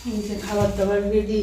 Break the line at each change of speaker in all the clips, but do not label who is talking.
খাবার দাবার রেডি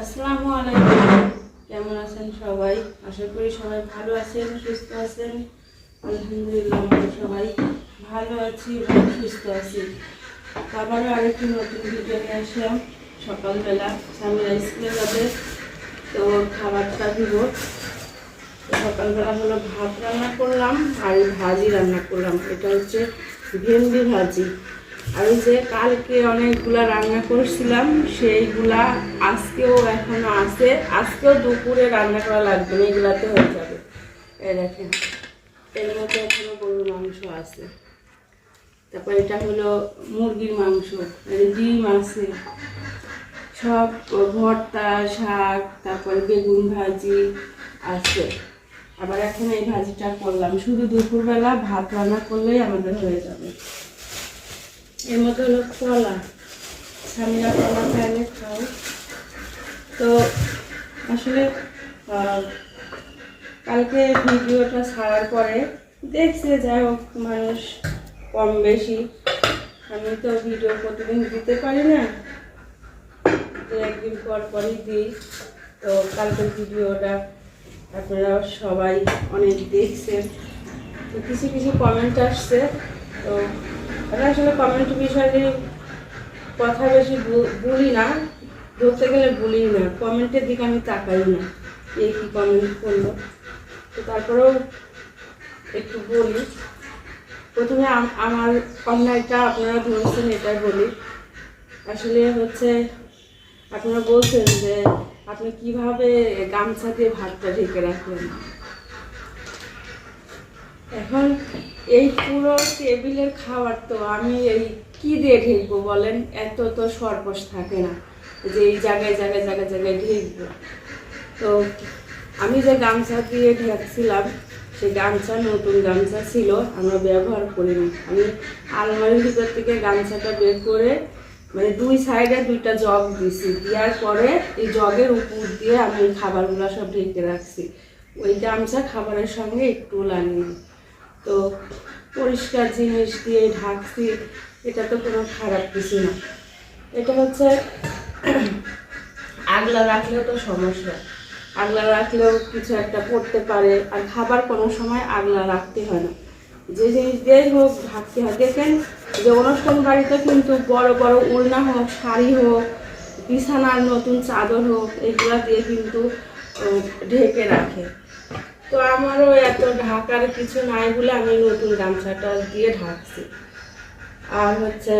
আসসালামু আলাইকুম। কেমন আছেন সবাই? আশা করি সবাই ভালো আছেন, সুস্থ আছেন। আলহামদুলিল্লাহ, আমরা সবাই ভালো আছি ভালো সুস্থ আছি। আবারও আরেকটি নতুন ভিডিও নিয়ে আসলাম। সকালবেলা স্বামীরা স্কুলে যাবে, তো খাবারটা দিব। সকালবেলা হলো ভাত রান্না করলাম, আর ভাজি রান্না করলাম। এটা হচ্ছে ভেন্ডি ভাজি। ওই যে কালকে অনেকগুলা রান্না করছিলাম, সেইগুলা আজকেও এখনও আছে। আজকেও দুপুরে রান্না করা লাগবে না, এগুলাতে হয়ে যাবে। এই দেখেন, এর মধ্যে এখনও গরুর মাংস আছে। তারপর এটা হলো মুরগির মাংস ডিম আছে। সব ভর্তা, শাক, তারপরে বেগুন ভাজি আছে। আবার এখন এই ভাজিটা করলাম। শুধু দুপুরবেলা ভাত রান্না করলেই আমাদের হয়ে যাবে। এর মধ্যে হলো কলা। স্বামীরা কলা খাইলে খাও। তো আসলে কালকে ভিডিওটা ছাড়ার পরে দেখছে, যাই হোক, মানুষ কম বেশি। আমি তো ভিডিও প্রতিদিন দিতে পারি না। দু একদিন পর পরই দিই। তো কালকের ভিডিওটা আপনারা সবাই অনেক দেখছেন। তো কিছু কিছু কমেন্ট আসছে। তো আমি আসলে কমেন্ট বিষয়ে কথা বেশি বলি না। ধরতে গেলে বলি না। কমেন্টের দিকে আমি তাকাই না এই কী কমেন্ট করল। তো তারপরেও একটু বলি। প্রথমে আমার অন্যায়টা আপনারা ধরেছেন, এটাই বলি। আসলে হচ্ছে আপনারা বলছেন যে আপনি কীভাবে গামছা দিয়ে ভাতটা ঢেকে রাখলেন? এখন এই পুরো টেবিলের খাবার তো আমি এই কি দিয়ে ঢেকবো বলেন? এত তো সর্বস থাকে না যে এই জায়গায় জায়গায় জায়গায় জায়গায় ঢেকবো। তো আমি যে গামছা দিয়ে ঢেকছিলাম, সেই গামছা নতুন গামছা ছিল, আমরা ব্যবহার করিনি আমি আলমারির ভিতর থেকে গামছাটা বের করে মানে দুই সাইডে দুইটা জগ দিছি। দেওয়ার পরে এই জগের উপর দিয়ে আমি খাবারগুলো সব ঢেকে রাখছি। ওই গামছা খাবারের সঙ্গে একটু লাগিনি তো পরিষ্কার জিনিস দিয়ে ঢাকছি, এটা তো কোনো খারাপ কিছু না। এটা হচ্ছে আগলা রাখলেও তো সমস্যা। আগলা রাখলেও কিছু একটা পড়তে পারে, আর খাবার কোনো সময় আগলা রাখতে হয় না। যে জিনিস দিয়েই হোক, ঢাকতে হয়। দেখেন যে অনুষ্ঠান বাড়িতে কিন্তু বড় বড় উড়না হোক, শাড়ি হোক, বিছানার নতুন চাদর হোক, এগুলা দিয়ে কিন্তু ঢেকে রাখে। তো আমারও এত ঢাকার কিছু নাই বলে আমি নতুন গামছাটা দিয়ে ঢাকছি। আর হচ্ছে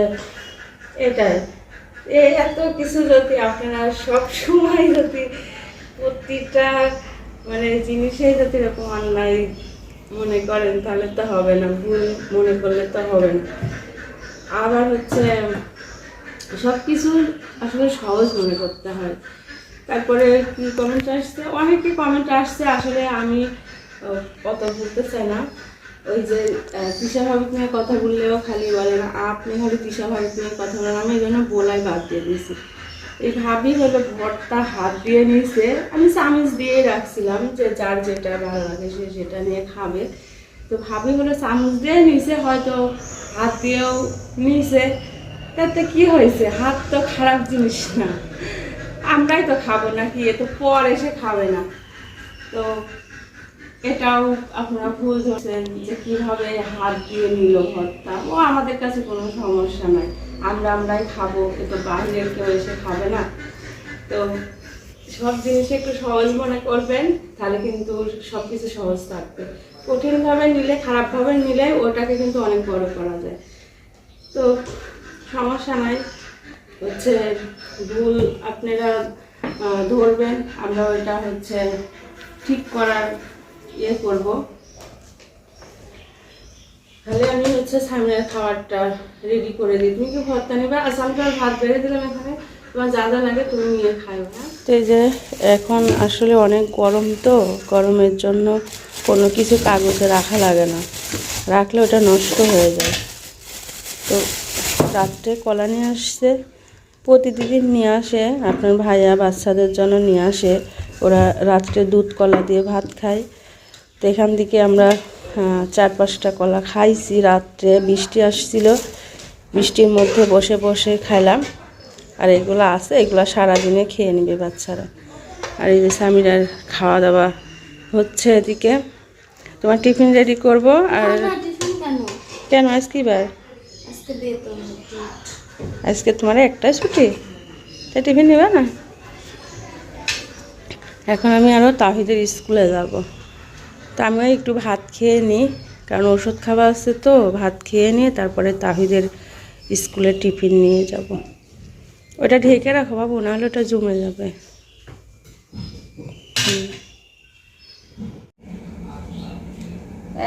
এটাই। এই এত কিছু যদি আপনারা সব সময় যদি প্রতিটা মানে জিনিসে যদি এরকম অন্যায় মনে করেন, তাহলে তো হবে না, ভুল মনে করলে তো হবে না। আবার হচ্ছে সব কিছু আসলে সহজ মনে করতে হয়। তারপরে কমেন্ট আসছে? অনেকে কমেন্ট আসছে। আসলে আমি আহ, কত বলতে না। ওই যে তিশা ভাবিক নিয়ে কথা বললেও খালি বলে না আপনি খালি তিশা ভাবিক নিয়ে কথা বলেন আমি এই জন্য বলাই বাদ দিয়ে দিয়েছি। এই ভাবি হলো ভরটা হাত দিয়ে নিয়েছে। আমি চামিচ দিয়ে রাখছিলাম যে যার যেটা ভালো লাগে সে সেটা নিয়ে খাবে। তো ভাবি হলো চামচ দিয়ে নিছে হয়তো হাত দিয়েও নিছে তাতে কি হয়েছে? হাত তো খারাপ জিনিস না। আমরাই তো খাব নাকি? এ তো পর এসে খাবে না। তো এটাও আপনারা ভুল ধরছেন যে কীভাবে হাত দিয়ে নিল ভর্তা ও আমাদের কাছে কোনো সমস্যা নাই। আমরা আমরাই খাব, এ তো বাইরের কেউ এসে খাবে না। তো সব জিনিস একটু সহজ মনে করবেন, তাহলে কিন্তু সব কিছু সহজ থাকবে। কঠিনভাবে নিলে, খারাপভাবে নিলে ওটাকে কিন্তু অনেক বড় করা যায়। তো সমস্যা নাই। হচ্ছে ভুল আপনারা ধরবেন। আমরা ওইটা হচ্ছে ঠিক করার ইয়ে করব। তাহলে আমি হচ্ছে সামনের খাবারটা রেডি করে দিই। তুমি কি ভর্তা নেবে? আসামকার ভাত বেড়ে দিলাম এখানে। তোমার যা যা লাগে তুমি নিয়ে খাইও হ্যাঁ? এই যে এখন আসলে অনেক গরম তো, গরমের জন্য কোনো কিছু কাগজে রাখা লাগে না। রাখলে ওটা নষ্ট হয়ে যায়। তো রাত্রে কলা নিয়ে আসছে প্রতিদিন নিয়ে আসে, আপনার ভাইয়া বাচ্চাদের জন্য নিয়ে আসে। ওরা রাত্রে দুধ কলা দিয়ে ভাত খায়। তো এখান থেকে আমরা চার পাঁচটা কলা খাইছি রাত্রে বৃষ্টি আসছিল। বৃষ্টির মধ্যে বসে বসে খাইলাম। আর এগুলো আছে এগুলো সারাদিনে খেয়ে নেবে বাচ্চারা। আর এই যে স্বামীরার খাওয়া দাওয়া হচ্ছে এদিকে। তোমার টিফিন রেডি করব আর
কেন?
কেন আজ কি বার
আজকে
আজকে তোমার একটাই ছুটি? তা টিফিন নেবে না? এখন আমি আরও তাহিদের স্কুলে যাব। তো আমিও একটু ভাত খেয়ে নিই, কারণ ওষুধ খাওয়া আছে তো, ভাত খেয়ে নিয়ে তারপরে তাহিদের স্কুলে টিফিন নিয়ে যাব। ওটা ঢেকে রাখো বাবু, নাহলে ওটা জমে যাবে।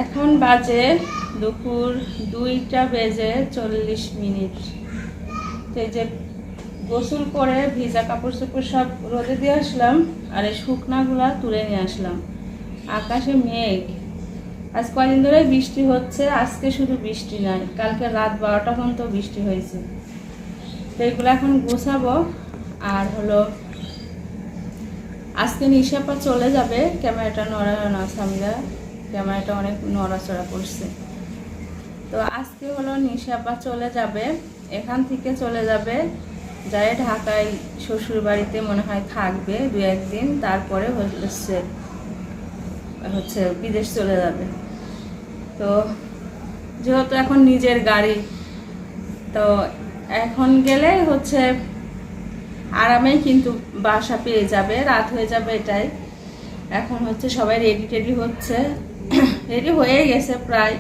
এখন বাজে দুপুর দুইটা বেজে চল্লিশ মিনিট। তো এই যে গোসল করে ভিজা কাপড় চোপড় সব রোদে দিয়ে আসলাম, আর এই শুকনাগুলা তুলে নিয়ে আসলাম। আকাশে মেঘ। আজ কয়দিন ধরে বৃষ্টি হচ্ছে, আজকে শুধু বৃষ্টি নয় কালকে রাত বারোটা পর্যন্ত বৃষ্টি হয়েছে। তো এগুলো এখন গোছাবো, আর হলো আজকে নিশাপা চলে যাবে, ক্যামেরাটা নড়া না সামিরা ক্যামেরাটা অনেক নড়াচড়া করছে। তো আজকে হলো নিশাপা চলে যাবে, এখান থেকে চলে যাবে, যাই ঢাকায় শ্বশুর বাড়িতে মনে হয় থাকবে দু একদিন তারপরে হচ্ছে হচ্ছে বিদেশ চলে যাবে। তো যেহেতু এখন নিজের গাড়ি, তো এখন গেলে হচ্ছে আরামেই কিন্তু বাসা পেয়ে যাবে, রাত হয়ে যাবে এটাই। এখন হচ্ছে সবাই রেডি টেডি হচ্ছে। রেডি হয়ে গেছে প্রায়।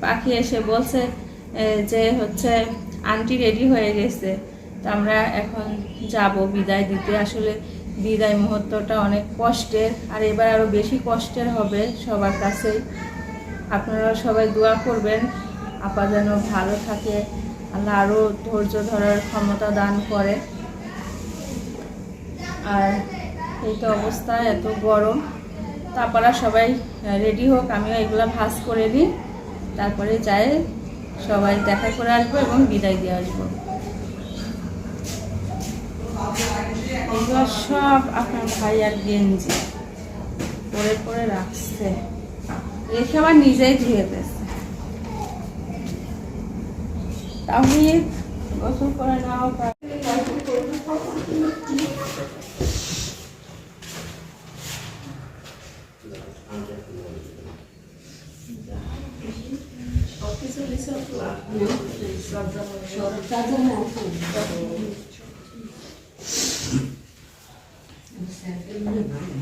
পাখি এসে বলছে যে হচ্ছে আন্টি রেডি হয়ে গেছে। তো আমরা এখন যাব বিদায় দিতে। আসলে বিদায় মুহূর্তটা অনেক কষ্টের, আর এবার আরও বেশি কষ্টের হবে সবার কাছেই। আপনারা সবাই দোয়া করবেন, আপা যেন ভালো থাকে, আল্লাহ আরও ধৈর্য ধরার ক্ষমতা দান করে। আর এই তো অবস্থা, এত গরম। তারপরে সবাই রেডি হোক, আমিও এগুলো ভাজ করে নিই। তারপরে যাই, সবাই দেখা করে আসব এবং বিদায় দিয়ে আসব। এগুলো সব আপনার ভাই আর গেঞ্জি। পরে পরে রাখছে। রেখে আবার নিজেই ধুয়ে দিয়েছে। তাহলে গোসল করে নাও স্যান্ডেল তো এক মিনিটও মাথা লাগে
বাইরের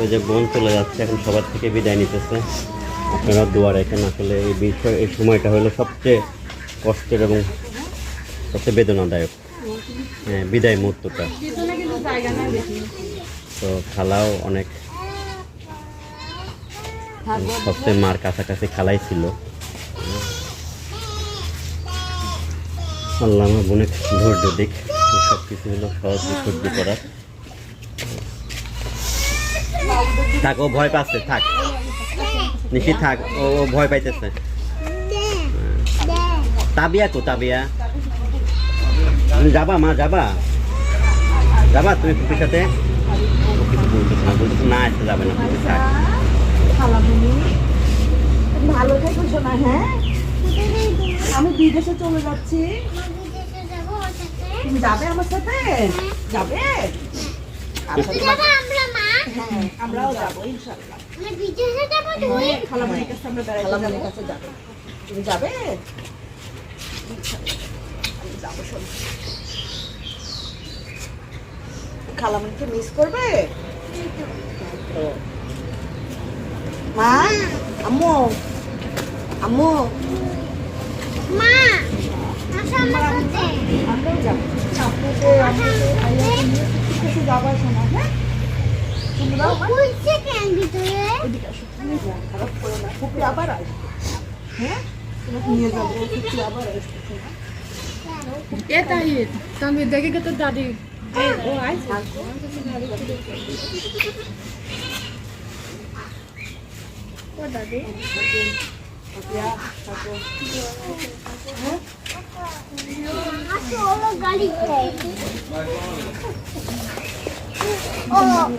ওই যে বোন চলে যাচ্ছে, এখন সবার থেকে বিদায় নিতেছে। আপনারা দোয়া রাখেন আসলে এই বিষয়, এই সময়টা হলো সবচেয়ে কষ্টের এবং সবচেয়ে বেদনাদায়ক। হ্যাঁ বিদায় মুহূর্তটা। তো খালাও অনেক, সবচেয়ে মার কাছাকাছি খালাই ছিল। আল্লাহ আমার বোনের ধৈর্য দিক সব কিছু হলো সহজ সহ্য করার। থাক, ও ভয় পাচ্ছে, থাক। নিশি থাক, ও ভয় পাইতেছে। তাবিয়া কো, তাবিয়া? যাবা, মা, যাবা? যাবা তুমি ফুপির সাথে? না বলতেছে আসতে যাবে না তুমি থাক।
ভালো থেকো শোনা হ্যাঁ? আমি বিদেশে চলে যাচ্ছি। তুমি যাবে আমার সাথে? যাবে? আচ্ছা, হ্যাঁ আমরাও যাব ইনশাল্লাহ খালামুনির কাছে আমরা কাছে যাব। তুমি যাবে? আমি যাব শোনো খালামুনিকে মিস করবে? ও। মা আম্মু আম্মু। আমরাও যাব। আপুকে আম্মুকে আইয়াকে নিয়ে ঠিক আছে যাবা হ্যাঁ? আবার আসবে
তুমি দেখে তো দাদি দাদি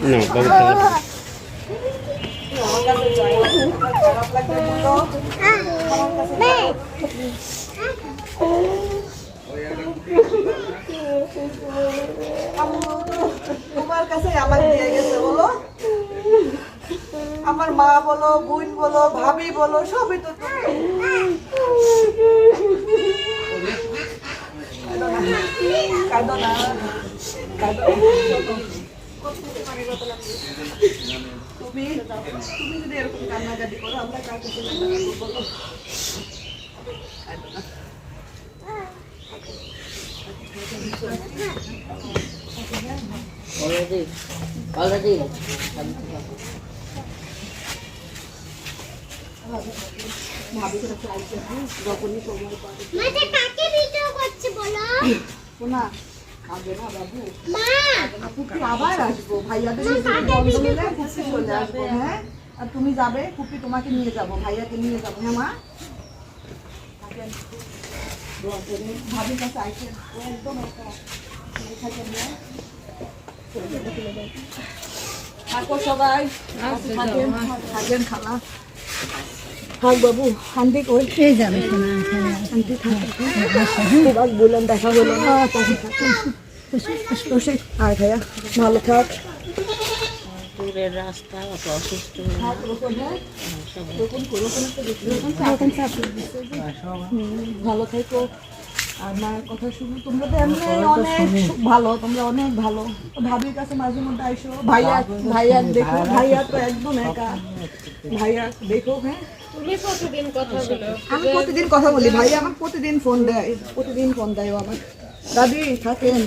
না বাবু
আমার আমার তোমার কাছে আমাকে দিয়ে গেছে, বলো। আমার মা বলো, বোন বলো, ভাবি বলো, সবই তো তুমি কাঁদো না কাঁদো না। তুমি তুমি যদি এরকম কান্নাকাটি করো আমরা কাকে ছেড়ে বেড়াবো বলো
মাঝে কাকে ভিডিও করছে বলো
শোনা। কাঁদে না বাবু। কুপি আবার আসব। ভাইয়াদের কুপি চলে আসব হ্যাঁ? আর তুমি যাবে কুপি তোমাকে নিয়ে যাব ভাইয়াকে নিয়ে যাব হ্যাঁ মা? ভাবির কাছে আইসেন একদম একটা। থাকো সবাই। খালা। থাক বাবু শান্তি করে যাবে শান্তি থাকে। এবার দেখা হলো না। বসে আয় ভাইয়া ভালো থাক।
দূরের রাস্তা অসুস্থ।
হ্যাঁ ভালো থেকো। আর মায়ের কথা শুনো তোমরা তো এমনি অনেক ভালো তোমরা অনেক ভালো। তো ভাবির কাছে মাঝে মধ্যে আইসো ভাইয়া ভাইয়া দেখো ভাইয়া তো একদম একা। ভাইয়া দেখো হ্যাঁ।
তুমি কতদিন কথা বলো।
আমি প্রতিদিন কথা বলি ভাইয়া আমার প্রতিদিন ফোন দেয় প্রতিদিন ফোন দেয় ও আমার দাদি থাকেন।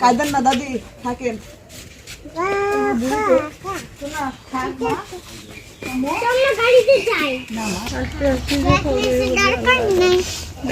কায়দেন না দাদি থাকেন। শোনা থাক মা
আমরা গাড়িতে যাই দরকার নেই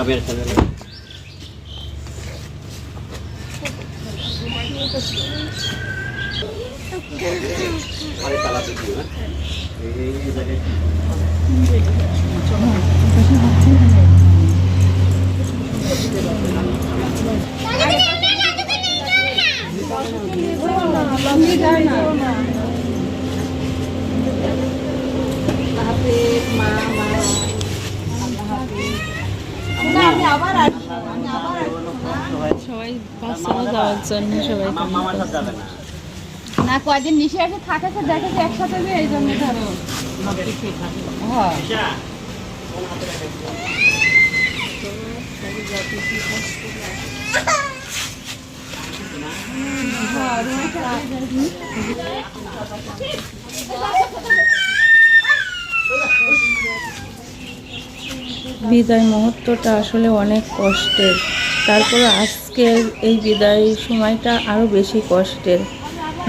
না দেখি তাবিয়ার খেলে। আরে চালাতে দিও হ্যাঁ। এই এই জায়গায়
জন্য সবাই
না।
কয়দিন নিশে এসে থাকে তো দেখে একসাথে যে এই জন্য ধরো।
বিদায় মুহূর্তটা আসলে অনেক কষ্টের। তারপরে আজকের এই বিদায় সময়টা আরও বেশি কষ্টের।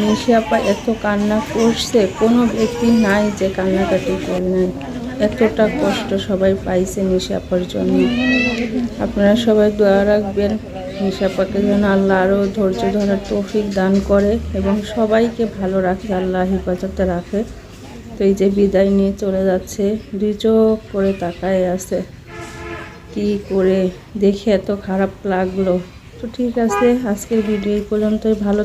নিশি এত কান্না করছে, কোনো ব্যক্তি নাই যে কান্নাকাটি করে নাই। এতটা কষ্ট সবাই পাইছে নিশি জন্য। আপনারা সবাই দোয়া রাখবেন নিশি যেন আল্লাহ আরও ধৈর্য ধরার তৌফিক দান করে এবং সবাইকে ভালো রাখে, আল্লাহ হেফাজতে রাখে। তো এই যে বিদায় নিয়ে চলে যাচ্ছে, দুই চোখ করে তাকায় আছে। কি করে দেখে এত খারাপ লাগল। তো ঠিক আছে আজকের ভিডিও পর্যন্তই। ভালো